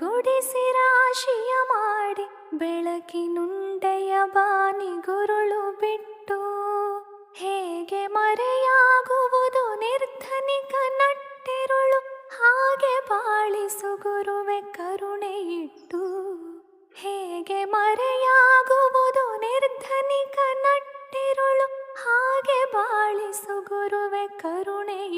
ಗುಡಿಸಿರಾಶಿಯ ಮಾಡಿ ಬೆಳಕಿನುಂಡೆಯ ಬಾನಿ ಗುರುಳು ಬಿಟ್ಟು. ಹೇಗೆ ಮರೆಯಾಗುವುದು ನಿರ್ಧನಿಕ ನಟ್ಟಿರುಳು, ಹಾಗೆ ಬಾಳಿಸು ಗುರುವೆ ಕರುಣೆ ಇಟ್ಟು ಹೇಗೆ ಮರೆಯಾಗುವುದು ನಿರ್ಧನಿಕ ನಟ್ಟಿರುಳು, ಹಾಗೆ ಬಾಳಿಸು ಗುರುವೆ ಕರುಣೆಯಿಟ್ಟು.